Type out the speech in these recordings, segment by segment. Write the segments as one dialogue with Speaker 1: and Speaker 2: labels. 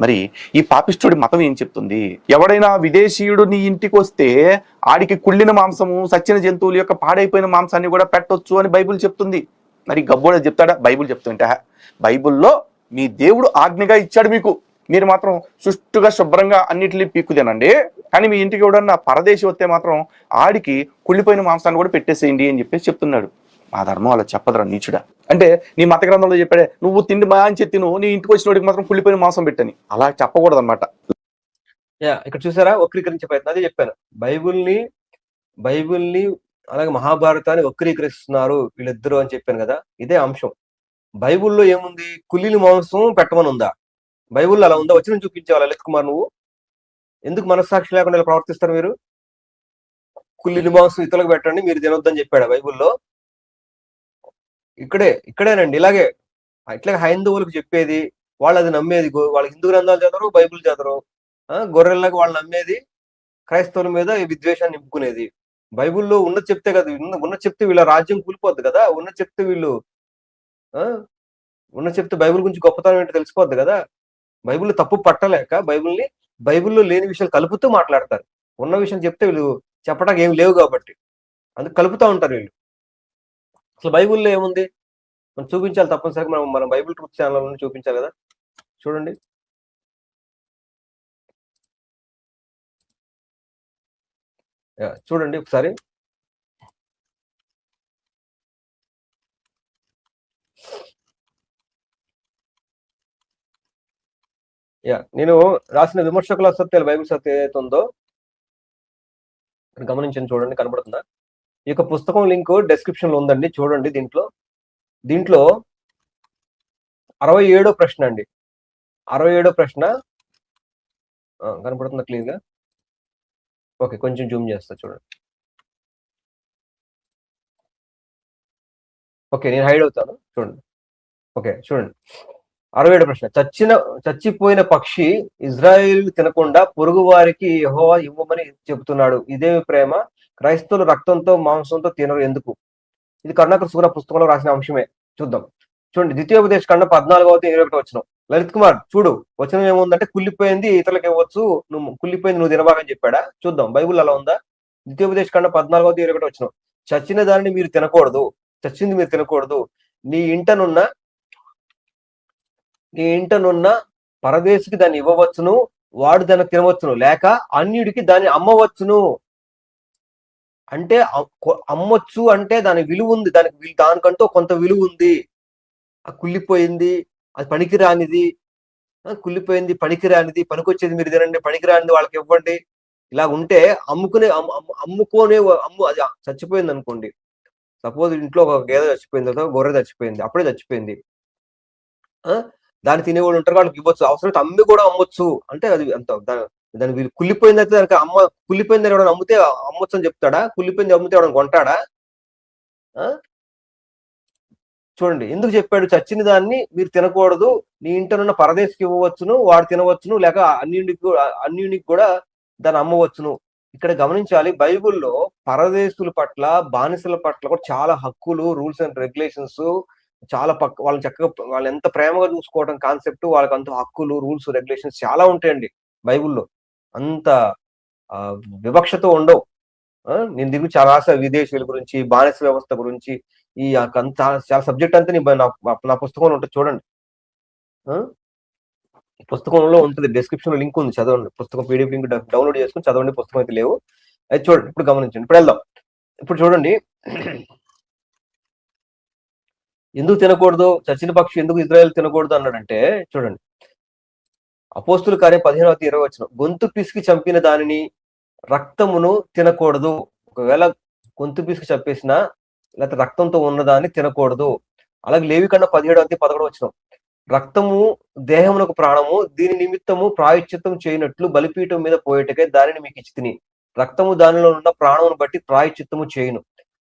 Speaker 1: మరి ఈ పాపిష్టుడి మతం ఏం చెప్తుంది? ఎవడైనా విదేశీయుడు నీ ఇంటికి వస్తే ఆడికి కుళ్ళిన మాంసము సచ్చిన జంతువుల యొక్క పాడైపోయిన మాంసాన్ని కూడా పెట్టొచ్చు అని బైబిల్ చెప్తుంది. మరి గబ్బోడ చెప్తాడా? బైబిల్ చెప్తుంట బైబిల్లో మీ దేవుడు ఆజ్ఞగా ఇచ్చాడు మీకు. మీరు మాత్రం సుష్టుగా శుభ్రంగా అన్నిటినీ పీక్కు తినండి. కానీ మీ ఇంటికి ఎవడన్నా పరదేశి వస్తే మాత్రం ఆడికి కుళ్ళిపోయిన మాంసాన్ని కూడా పెట్టేసేయండి అని చెప్పేసి చెప్తున్నాడు. మా ధర్మం అలా చెప్పదురా నీచుడా. అంటే నీ మత గ్రంథంలో చెప్పాడే నువ్వు తిండి మా అని చెప్పి నువ్వు నీ ఇంటికి వచ్చినోడికి మాత్రం కుళ్ళిపోయిన మాంసం పెట్టని. అలా చెప్పకూడదు అనమాట
Speaker 2: యా ఇక్కడ చూసారా? వక్రీకరించే ప్రయత్నం అదే చెప్పాను. బైబుల్ని బైబుల్ని అలాగే మహాభారతాన్ని వక్రీకరిస్తున్నారు వీళ్ళిద్దరు అని చెప్పాను కదా ఇదే అంశం. బైబుల్లో ఏముంది? కుల్లిని మాంసం పెట్టమని ఉందా బైబుల్లో అలా ఉందా? వచ్చిన చూపించాలి లలిత్ కుమార్ నువ్వు? ఎందుకు మనస్సాక్షి లేకుండా ఇలా ప్రవర్తిస్తారు మీరు? కుల్లిని మాంసం ఇతరులకు పెట్టండి మీరు తినొద్దని చెప్పాడు బైబిల్లో? ఇక్కడే ఇక్కడేనండి. ఇలాగే ఇట్లాగే హైందవులకు చెప్పేది వాళ్ళు అది నమ్మేది గో- హిందూ గ్రంథాలు చదవరు బైబిల్ చదవరు. గొర్రెలకు వాళ్ళు నమ్మేది క్రైస్తవుల మీద విద్వేషాన్ని నింపుకునేది. బైబుల్లో ఉన్నది చెప్తే కదా ఉన్న- చెప్తే వీళ్ళ రాజ్యం కూలిపోద్ది కదా ఉన్న చెప్తే వీళ్ళు ఆ చెప్తే బైబిల్ గురించి గొప్పతనం ఏంటో తెలిసిపోద్ది కదా. బైబిల్ తప్పు పట్టలేక బైబుల్ని బైబుల్లో లేని విషయాలు కలుపుతూ మాట్లాడతారు. ఉన్న విషయం చెప్తే వీళ్ళు చెప్పడానికి ఏం లేవు కాబట్టి. అందుకు కలుపుతూ ఉంటారు వీళ్ళు. అసలు బైబిల్లో ఏముంది? మనం చూపించాలి తప్పనిసరిగా. మనం మనం బైబిల్ ట్రూత్ ఛానల్ చూపించాలి కదా? చూడండి. యా, చూడండి ఒకసారి. యా నేను రాసిన విమర్శకుల సత్యాలు బైబిల్ సత్యం ఏదైతే ఉందో గమనించండి చూడండి కనబడుతుందా? ఈ యొక్క పుస్తకం లింక్ డెస్క్రిప్షన్లో ఉందండి చూడండి దీంట్లో. దీంట్లో అరవై ఏడో ప్రశ్న అండి. అరవై ఏడో ప్రశ్న. కనపడుతుందా క్లియర్ ఓకే కొంచెం జూమ్ చేస్తా చూడండి. ఓకే నేను హైడ్ అవుతాను చూడండి. ఓకే చూడండి. అరవై ఏడు ప్రశ్న. చచ్చిన చచ్చిపోయిన పక్షి ఇజ్రాయిల్ తినకుండా పొరుగు వారికి యెహోవా ఇవ్వమని చెబుతున్నాడు. ఇదేమి ప్రేమ క్రైస్తవులు రక్తంతో మాంసంతో తినరు. ఎందుకు? ఇది కర్ణాకర్ సుగుణ పుస్తకంలో రాసిన అంశమే. చూద్దాం. చూడండి. ద్వితీయోపదేశ ఖండ పద్నాలుగవ ఇరవై ఒకటి వచ్చిన లలిత్ కుమార్ చూడు. వచనం ఏముందంటే కుళ్ళిపోయింది ఇతరులకు ఇవ్వచ్చు నువ్వు కుళ్ళిపోయింది నువ్వు తినబాగని చెప్పాడా? చూద్దాం. బైబుల్ అలా ఉందా? ద్వితీయోపదేశ ఖండ పద్నాలుగవ ఇరవై ఒకటి వచ్చిన చచ్చిన దానిని మీరు తినకూడదు. చచ్చింది మీరు తినకూడదు. నీ ఇంటనున్న నీ ఇంటనున్న పరదేశికి దాన్ని ఇవ్వవచ్చును. వాడు దాన్ని తినవచ్చును. లేక అన్యుడికి దాన్ని అమ్మవచ్చును. అంటే అమ్మొచ్చు అంటే దాని విలువ ఉంది దానికి దానికంటూ కొంత విలువ ఉంది ఆ కుళ్ళిపోయింది. అది పనికిరానిది. కుళ్ళిపోయింది పనికిరానిది. పనికొచ్చేది మీరు తినండి పనికిరానిది వాళ్ళకి ఇవ్వండి. ఇలా ఉంటే అమ్ముకునే అమ్ముకోనే అమ్ము అది చచ్చిపోయింది అనుకోండి సపోజ్ ఇంట్లో ఒక గేదె చచ్చిపోయింది తర్వాత గొర్రె చచ్చిపోయింది అప్పుడే చచ్చిపోయింది. దాన్ని తినేవాళ్ళు ఉంటారు వాళ్ళకి ఇవ్వచ్చు. అవసరం అమ్మి కూడా అమ్మొచ్చు. అంటే అది అంత దానికి దాని వీళ్ళు కుళ్ళిపోయింది అయితే దానికి అమ్మ కుళ్ళిపోయింది ఎవడని అమ్మితే అమ్మొచ్చు అని చెప్తాడా? కుళ్ళిపోయింది అమ్మితే ఎవడని కొంటాడా? ఆ? చూడండి ఎందుకు చెప్పాడు? చచ్చిన దాన్ని మీరు తినకూడదు నీ ఇంటనున్న పరదేశికి ఇవ్వవచ్చును వాడు తినవచ్చును లేక అన్యునికి అన్యునికి కూడా దాన్ని అమ్మవచ్చును. ఇక్కడ గమనించాలి బైబిల్లో పరదేశుల పట్ల బానిసల పట్ల కూడా చాలా హక్కులు రూల్స్ అండ్ రెగ్యులేషన్స్ చాలా పక్క వాళ్ళని చక్కగా వాళ్ళు ఎంత ప్రేమగా చూసుకోవడం కాన్సెప్ట్ వాళ్ళకి అంత హక్కులు రూల్స్ రెగ్యులేషన్స్ చాలా ఉంటాయండి బైబిల్లో. అంత వివక్షతో ఉండవు. నేను దిగు చాలా రాసా విదేశీయుల గురించి బానిస వ్యవస్థ గురించి ఈ చాలా సబ్జెక్ట్ అంతా నీ నా నా పుస్తకంలో ఉంటుంది చూడండి. పుస్తకంలో ఉంటుంది డిస్క్రిప్షన్ లింక్ ఉంది చదవండి. పుస్తకం పీడిఎఫ్ లింక్ డౌన్లోడ్ చేసుకుని చదవండి పుస్తకం అయితే లేవు. అది చూడండి ఇప్పుడు గమనించండి. ఇప్పుడు వెళ్దాం. ఇప్పుడు చూడండి. ఎందుకు తినకూడదు? చచ్చిన పక్షి ఎందుకు ఇజ్రాయెల్ తినకూడదు అన్నాడంటే చూడండి. అపోస్తుల కార్యం పదిహేనవ ఇరవై వచ్చిన గొంతు పిసికి చంపిన దానిని రక్తమును తినకూడదు. ఒకవేళ గొంతు పిసికి చంపేసిన లేకపోతే రక్తంతో ఉన్నదాన్ని తినకూడదు. అలాగే లేవి కన్నా పదిహేడు అంతే పదకొండు వచ్చిన రక్తము దేహమునకు ప్రాణము దీని నిమిత్తము ప్రాయశ్చిత్తం చేయనట్లు బలిపీఠం మీద పోయేటకే దానిని మీకు ఇచ్చి తిని రక్తము దానిలో ఉన్న ప్రాణమును బట్టి ప్రాయశ్చిత్తము చేయను.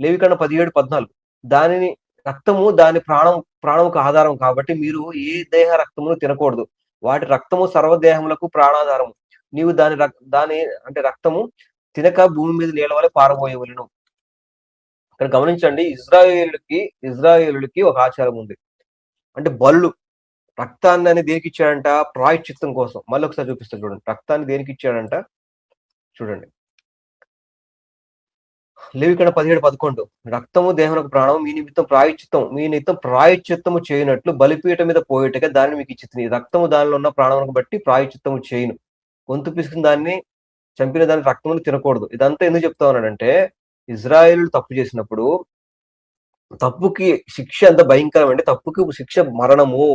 Speaker 2: లేవి కన్నా పదిహేడు పద్నాలుగు. దానిని రక్తము దాని ప్రాణం ప్రాణముకు ఆధారం కాబట్టి మీరు ఏ దేహ రక్తమును తినకూడదు. వాటి రక్తము సర్వదేహములకు ప్రాణాధారము. నీవు దాని రక్- దాని అంటే రక్తము తినక భూమి మీద నీళ్ళ వల్ల పారబోయవలను. ఇక్కడ గమనించండి ఇజ్రాయేలుకి ఇజ్రాయేలుకి ఒక ఆచారం ఉంది. అంటే బళ్ళు రక్తాన్ని అని దేనికి ఇచ్చాడంట? ప్రాయశ్చిత్తం కోసం. మళ్ళీ ఒకసారి చూపిస్తాను చూడండి. రక్తాన్ని దేనికి ఇచ్చాడంట? చూడండి. లేవికడ పదిహేడు పదకొండు. రక్తము దేహమునకు ప్రాణం మీ నిమిత్తం ప్రాయచిత్తం మీ నిమిత్తం ప్రాయచిత్తము చేయనట్లు బలిపీఠ మీద పోయేటగా దాన్ని మీకు ఇచ్చింది రక్తము దానిలో ఉన్న ప్రాణమును బట్టి ప్రాయచిత్తము చేయను. గొంతు పిసుకుని దాన్ని చంపిన దాని రక్తమును తినకూడదు. ఇదంతా ఎందుకు చెప్తా ఉన్నాడంటే ఇజ్రాయేల్ తప్పు చేసినప్పుడు తప్పుకి శిక్ష ఎంత భయంకరం అంటే తప్పుకి శిక్ష మరణము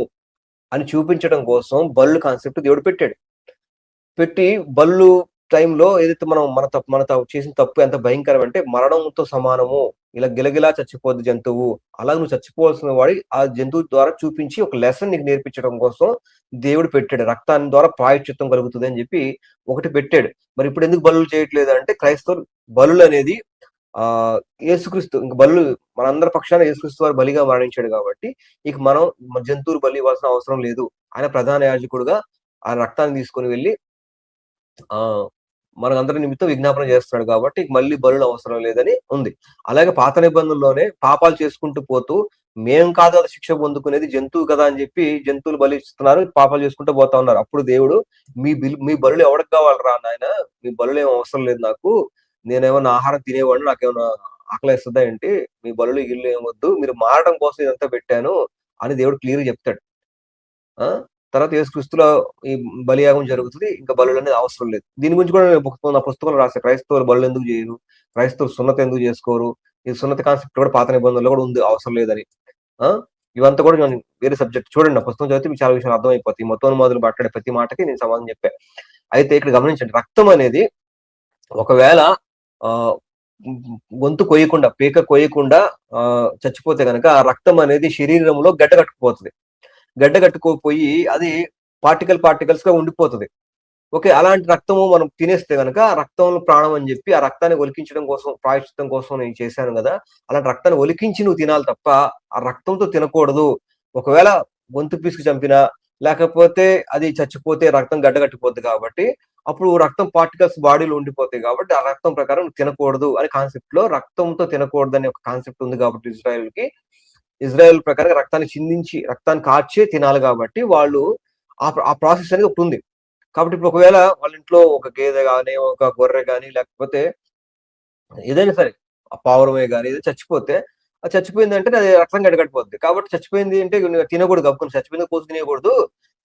Speaker 2: అని చూపించడం కోసం బల్లు కాన్సెప్ట్ దేవుడు పెట్టాడు. పెట్టి బల్లు టైంలో ఏదైతే మనం మన తప్పు మన చేసిన తప్పు ఎంత భయంకరం అంటే మరణంతో సమానము. ఇలా గిలగిలా చచ్చిపోద్ది జంతువు. అలా నువ్వు చచ్చిపోవాల్సిన వాడి ఆ జంతువు ద్వారా చూపించి ఒక లెసన్ నీకు నేర్పించడం కోసం దేవుడు పెట్టాడు. రక్తాన్ని ద్వారా ప్రాయశ్చిత్తం కలుగుతుంది అని చెప్పి ఒకటి పెట్టాడు. మరి ఇప్పుడు ఎందుకు బలులు చేయట్లేదు అంటే క్రైస్తవులు బలులు అనేది ఆ యేసుక్రీస్తు ఇంక బలు మనందరి పక్షాన యేసుక్రీస్తు వారు బలిగా మరణించాడు కాబట్టి ఇక మనం జంతువులు బలి ఇవ్వాల్సిన అవసరం లేదు. ఆయన ప్రధాన యాజకుడుగా ఆ రక్తాన్ని తీసుకొని వెళ్ళి ఆ మనందరి నిమిత్తం విజ్ఞాపన చేస్తున్నాడు కాబట్టి మళ్ళీ బరులు అవసరం లేదని ఉంది. అలాగే పాత నిబంధనలోనే పాపాలు చేసుకుంటూ పోతూ మేం కాదు అది శిక్ష పొందుకునేది జంతువు కదా అని చెప్పి జంతువులు బలి ఇస్తున్నారు పాపాలు చేసుకుంటూ పోతా ఉన్నారు. అప్పుడు దేవుడు మీ బిల్ మీ బరులు ఎవరికి కావాలరా నాయన? మీ బరులు ఏం అవసరం లేదు నాకు. నేనేమన్నా ఆహారం తినేవాడిని నాకేమన్నా ఆకలిస్తుందా ఏంటి? మీ బలులు ఇల్లు ఏమొద్దు మీరు మారడం కోసం ఇదంతా పెట్టాను అని దేవుడు క్లియర్ చెప్తాడు. ఆ? తర్వాత యేసుక్రీస్తులో ఈ బలియాగం జరుగుతుంది. ఇంకా బలులు అనేది అవసరం లేదు. దీని గురించి కూడా నేను పుస్తకం నా పుస్తకంలో రాసే క్రైస్తవులు బలు ఎందుకు చేయరు? క్రైస్తవులు సున్నత ఎందుకు చేసుకోరు? ఈ సున్నత కాన్సెప్ట్ కూడా పాత నిబంధనలో కూడా ఉంది అవసరం లేదని. ఆ? ఇవంతా కూడా నేను వేరే సబ్జెక్ట్ చూడండి నా పుస్తకం చదివితే మీకు చాలా విషయాలు అర్థమైపోతాయి. మొత్తం మొదలు మాట్లాడే ప్రతి మాటకి నేను సమాధానం చెప్పా. అయితే ఇక్కడ గమనించండి రక్తం అనేది ఒకవేళ ఆ గొంతు కొయ్యకుండా పీక కొయ్యకుండా ఆ చచ్చిపోతే కనుక ఆ రక్తం అనేది శరీరంలో గడ్డ కట్టుకుపోతుంది. గడ్డ కట్టుకోపోయి అది పార్టికల్ పార్టికల్స్గా ఉండిపోతుంది. ఓకే అలాంటి రక్తము మనం తినేస్తే కనుక రక్తంలో ప్రాణం అని చెప్పి ఆ రక్తాన్ని ఒలికించడం కోసం ప్రాయశ్చిత్తం కోసం నేను చేశాను కదా అలాంటి రక్తాన్ని ఒలికించి నువ్వు తినాలి తప్ప ఆ రక్తంతో తినకూడదు. ఒకవేళ గొంతు పీసుకు చంపినా లేకపోతే అది చచ్చిపోతే రక్తం గడ్డగట్టిపోద్ది కాబట్టి అప్పుడు రక్తం పార్టికల్స్ బాడీలో ఉండిపోతాయి కాబట్టి ఆ రక్తం ప్రకారం నువ్వు తినకూడదు అనే కాన్సెప్ట్లో రక్తంతో తినకూడదు అనే ఒక కాన్సెప్ట్ ఉంది కాబట్టి ఇజ్రాయెల్కి ఇజ్రాయెల్ ప్రకారం రక్తాన్ని చిందించి రక్తాన్ని కార్చే తినాలి కాబట్టి వాళ్ళు ఆ ఆ ప్రాసెస్ అనేది ఒకటి ఉంది. కాబట్టి ఇప్పుడు ఒకవేళ వాళ్ళ ఇంట్లో ఒక గేదె కానీ ఒక గొర్రె కానీ లేకపోతే ఏదైనా సరే ఆ పావురమే కానీ ఏదో చచ్చిపోతే అది చచ్చిపోయింది అంటే అది రక్తం గడగడిపోద్ది. కాబట్టి చచ్చిపోయింది అంటే తినకూడదు కప్పుకొని చచ్చిపోయింది కోసి తినకూడదు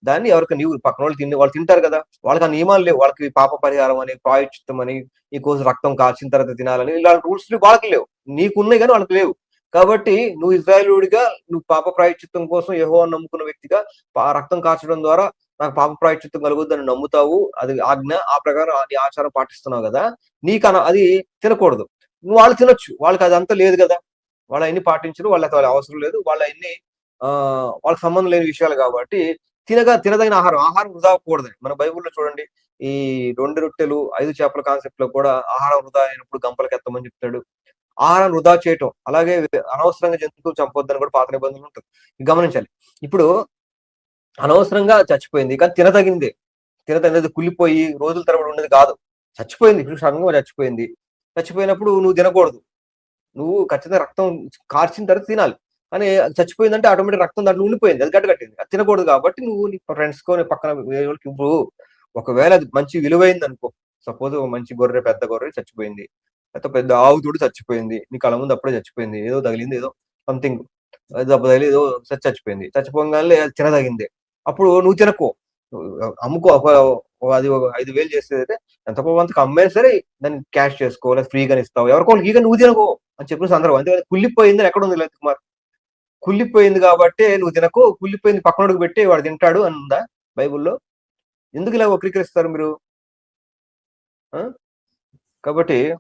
Speaker 2: దాన్ని ఎవరికి నీవు పక్కన వాళ్ళు తిని వాళ్ళు తింటారు కదా. వాళ్ళకి ఆ నియమాలు లేవు. వాళ్ళకి పాప పరిహారం అని ప్రాయశ్చిత్తం అని ఈ కోసి రక్తం కాల్చిన తర్వాత తినాలని ఇలాంటి రూల్స్ వాళ్ళకి లేవు. నీకున్నాయి కానీ వాళ్ళకి లేవు. కాబట్టి నువ్వు ఇజ్రాయలుడిగా నువ్వు పాప ప్రాయచిత్వం కోసం యహో నమ్ముకున్న వ్యక్తిగా రక్తం కాల్చడం ద్వారా నాకు పాప ప్రాయచిత్వం కలుగుద్దని నమ్ముతావు. అది ఆజ్ఞ ఆ ప్రకారం అది ఆచారం పాటిస్తున్నావు కదా. నీకు అది తినకూడదు. నువ్వు వాళ్ళు తినొచ్చు. వాళ్ళకి అది అంతా లేదు కదా. వాళ్ళు అన్ని పాటించరు వాళ్ళకి వాళ్ళ అవసరం లేదు. వాళ్ళ అన్ని ఆ వాళ్ళకి సంబంధం లేని విషయాలు కాబట్టి తినగా తినదగిన ఆహారం ఆహారం వృధా అవ్వకూడదని మన బైబుల్లో చూడండి ఈ రెండు రొట్టెలు ఐదు చేపల కాన్సెప్ట్లో కూడా ఆహారం వృధా అయినప్పుడు గంపలకి ఎత్తమని చెప్తాడు. ఆహారం వృధా చేయటం అలాగే అనవసరంగా జంతువులు చంపొద్దని కూడా పాత నిబంధనలు ఉంటుంది. ఇది గమనించాలి. ఇప్పుడు అనవసరంగా చచ్చిపోయింది కానీ తినదగిందే. తినదగినది కుళ్ళిపోయి రోజుల తరబడి ఉండేది కాదు. చచ్చిపోయింది ఇప్పుడు సడన్గా చచ్చిపోయింది. చచ్చిపోయినప్పుడు నువ్వు తినకూడదు. నువ్వు ఖచ్చితంగా రక్తం కార్చిన తర్వాత తినాలి. కానీ చచ్చిపోయిందంటే ఆటోమేటిక్ రక్తం దాంట్లో ఉండిపోయింది అది గడ్డ కట్టింది. అది తినకూడదు కాబట్టి నువ్వు నీ ఫ్రెండ్స్ కో నీ పక్కన వేరే వాళ్ళకి ఇప్పుడు ఒకవేళ అది మంచి విలువైంది అనుకో సపోజ్ మంచి గొర్రె పెద్ద గొర్రె చచ్చిపోయింది. లేకపోతే పెద్ద ఆవు తోడు చచ్చిపోయింది. నీ కళ్ళ ముందు అప్పుడే చచ్చిపోయింది. ఏదో తగిలింది ఏదో సంథింగ్ దెబ్బ తగిలి ఏదో చచ్చిపోయింది. చచ్చిపోగానే అది తినదగింది. అప్పుడు నువ్వు తినకో. అమ్ముకో. ఒక అది ఒక ఐదు వేలు చేసేదైతే ఎంత కొంతకు అమ్మే సరే దాన్ని క్యాష్ చేసుకో. లేదా ఫ్రీగా ఇస్తావు. ఎవరికో ఈగ నువ్వు తినకో అని చెప్పిన సందర్భం. అంతే కుళ్ళిపోయింది అని ఎక్కడ ఉంది లలిత్ కుమార్? కుళ్ళిపోయింది కాబట్టి నువ్వు తినకు. కుళ్ళిపోయింది పక్కనోడికి పెట్టి వాడు తింటాడు అని ఉందా బైబుల్లో? ఎందుకు ఇలా వక్రీకరిస్తారు మీరు? ఆ? కాబట్టి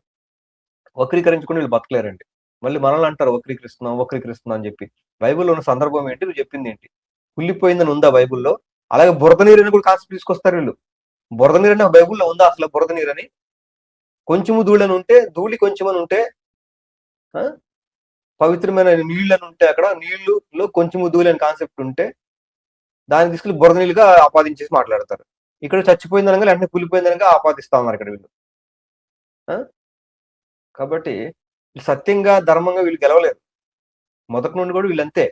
Speaker 2: వక్రీకరించుకుని వీళ్ళు బతకలేరండి. మళ్ళీ మనల్ని అంటారు వక్రీకరిస్తున్నాం వక్రీకరిస్తున్నాం అని చెప్పి. బైబిల్లో ఉన్న సందర్భం ఏంటి? నువ్వు చెప్పింది ఏంటి? కుళ్ళిపోయిందని ఉందా బైబుల్లో? అలాగే బురద నీరు అని కూడా కాన్సెప్ట్ తీసుకొస్తారు వీళ్ళు. బురద నీరు అని బైబుల్లో ఉందా అసలు బురద నీరు అని కొంచెము ధూళని ఉంటే ధూళి కొంచెం అని ఉంటే ఆ? పవిత్రమైన నీళ్ళని ఉంటే అక్కడ నీళ్ళులో కొంచెము ధూళి అని కాన్సెప్ట్ ఉంటే దాన్ని తీసుకుని బురద నీళ్ళుగా ఆపాదించేసి మాట్లాడతారు. ఇక్కడ చచ్చిపోయిందనగా వెంటనే ఆపాదిస్తా ఉన్నారు ఇక్కడ వీళ్ళు. ఆ? కాబట్టి సత్యంగా ధర్మంగా వీళ్ళు గెలవలేరు. మొదటి నుండి కూడా వీళ్ళంతే.